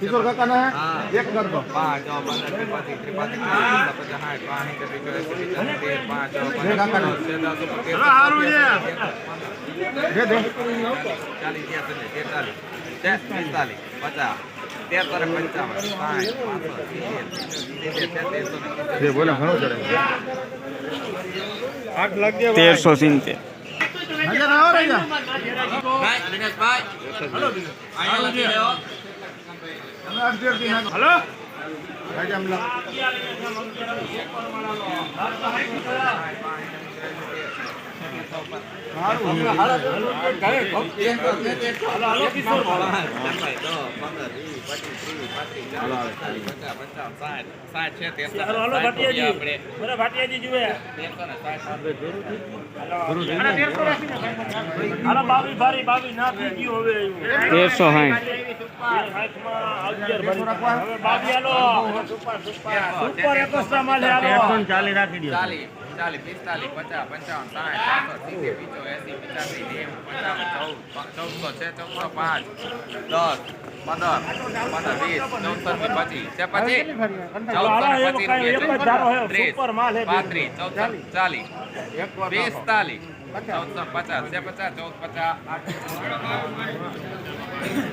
કિશોર કાકાને હા. એક કર દો પાંચ ત્રિપાતિ ત્રિપાતિ ત્રીસ ચોવીસ પચાસ તેર પાંચ ચાલીસ તેતાલીસ. પિસ્તાલીસ પચાસ તેર પંચાવન સાઠ પાંચસો સિત્તેર તેરસો સિત્તેર. આવો રહ્યા ભાઈ દિનેશભાઈ. અહીંયા લખી લ્યો તમે અડધી નાખો હલો ચાલીસ પિસ્તાલીસ પચાસ પંચાવન સાઠ સાતસો સિત્તેર પીચો એસી પચાસી નેવું પંચાવન ચૌદ ચૌદસો છે ચૌદસો પાંચ દસ પંદર પંદર વીસ ચૌદસો ને પચીસ. છે પચીસ ચૌદસો ને પચીસ ત્રીસ પાંત્રીસ ચૌદસો ચાલીસ. પિસ્તાલીસ ચૌદસો પચાસ. છે પચાસ ચૌદ પચાસ આઠ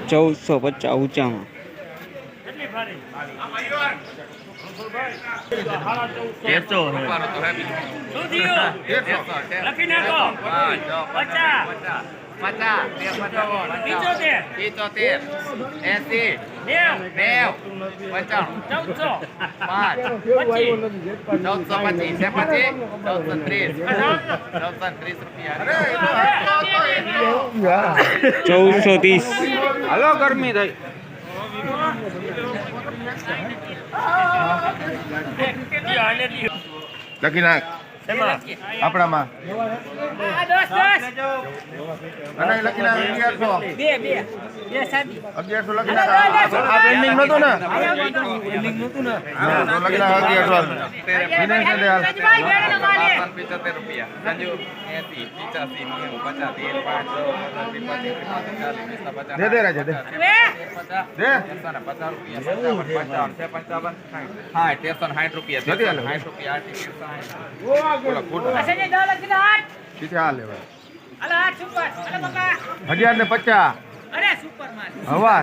ચૌદસો પચાસ ઊંચામાં તેરસો પાંચ છ પચાસ પચાસ. પચાસ. તેર પચાવન પંચાવન પિચોતેર. એસી. નેવ. પંચાણું. પાંચ. ચૌદસો પચીસ. છે પચીસ ચૌદસો ત્રીસ. ચૌદસો ત્રીસ રૂપિયા. ચૌદસો ત્રીસ. હાલો ગરમી થઈ. લખી નાખ આપણામાં. અને લખી અગિયારસો. અગિયારસો લખી આ- આ પેન્ડિંગ નતું ને? હા, તો લખી નાખ અગિયારસો દિનેશને દે હાલ. બાસઠ રૂપિયા સંજુ એસી પિચાસી નેવું પચાસ તેર પાંચ પચાસ દે, દે, રાજા, દે. દે. પચાસ રૂપિયા. પંચાવન સાઠ તેરસો સાઠ રૂપિયા. સાઠ રૂપિયા બોલો લેવાય અરે બકા અગિયાર ને પચાસ. હવા.